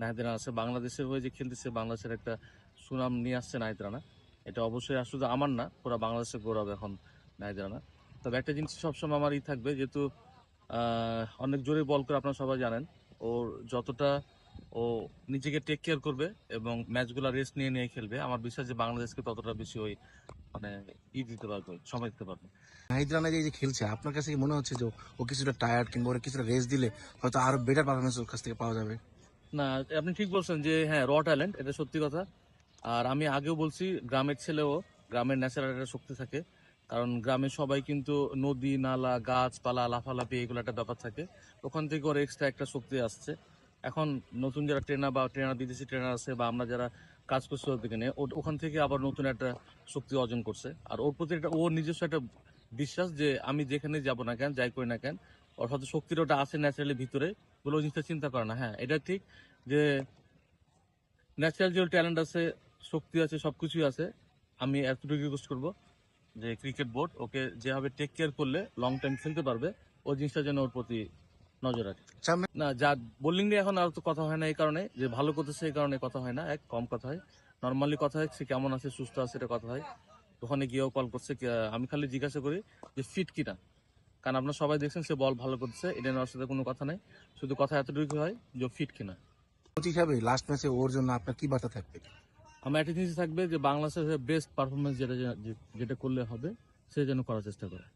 নাহিদ রানা আছে, বাংলাদেশের হয়ে যে খেলতেছে, বাংলাদেশের একটা সুনাম নিয়ে আসছে নাহিদ রানা। এটা অবশ্যই শুধু আমার না, পুরো বাংলাদেশের গৌরব এখন নাহিদ রানা। তবে একটা জিনিস সবসময় আমার ই থাকবে, যেহেতু অনেক জোরে বল করে আপনারা সবাই জানেন, ওর যতটা ও নিজেকে টেক কেয়ার করবে এবং ম্যাচগুলো রেস্ট নিয়ে নিয়ে খেলবে, আমার বিশ্বাস যে বাংলাদেশকে ততটা বেশি ওই মানে ই দিতে পারবে, সময় দিতে পারবে। নাহিদ রানা যে যে খেলছে, আপনার কাছে কি মনে হচ্ছে যে ও কিছুটা টায়ার্ড কিংবা ওরা কিছুটা রেস্ট দিলে হয়তো আরও বেটার পারফরমেন্স ওর কাছ থেকে পাওয়া যাবে? না, আপনি ঠিক বলছেন যে হ্যাঁ র ট্যালেন্ট এটা সত্যি কথা। আর আমি আগেও বলছি, গ্রামের ছেলেও, গ্রামের ন্যাচারাল একটা শক্তি থাকে। কারণ গ্রামে সবাই কিন্তু নদী, নালা, গাছপালা, লাফালাফি, এগুলো একটা ব্যাপার থাকে। ওখান থেকে ওর এক্সট্রা একটা শক্তি আসছে। এখন নতুন যারা ট্রেনার বা ট্রেনার বিদেশি ট্রেনার আছে বা আমরা যারা কাজ করছি ওর নিয়ে ও- ওখান থেকে আবার নতুন একটা শক্তি অর্জন করছে। আর ওর প্রতি একটা, ওর নিজস্ব একটা বিশ্বাস যে, আমি যেখানে যাব না কেন, যাই করি না কেন ওর হয়তো শক্তির ওটা আছে ন্যাচারালি ভিতরে বলে ওই জিনিসটা চিন্তা করে না। হ্যাঁ এটা ঠিক যে ন্যাচারাল যে ট্যালেন্ট আছে শক্তি আছে সবকিছুই আছে আমি এতটুকু রিকোয়েস্ট করব যে ক্রিকেট বোর্ড ওকে যেভাবে টেক কেয়ার করলে লং টাইম খেলতে পারবে ওই জিনিসটা যেন ওর প্রতি নজর রাখে। না যা বোলিং নিয়ে এখন আর তো কথা হয় না এই কারণে যে ভালো করতেছে এই কারণে কথা হয় না এক কম কথা হয়। নর্মালি কথা হয় সে কেমন আছে সুস্থ আছে এটা কথা হয়। ওখানে গিয়েও কল করছে আমি খালি জিজ্ঞাসা করি যে ফিট কিনা। কারণ আপনারা সবাই দেখছেন সে বল ভালো করছে এটা নেওয়ার সাথে কোনো কথা নেই। শুধু কথা এতটুকু হয় যে ফিট কিনা। কোচ হিসাবে লাস্ট ম্যাচে ওর জন্য আপনার কি বার্তা থাকবে? আমার একটা জিনিস থাকবে যে বাংলাদেশের বেস্ট পারফরমেন্স যেটা যেটা করলে হবে সে যেন করার চেষ্টা করে।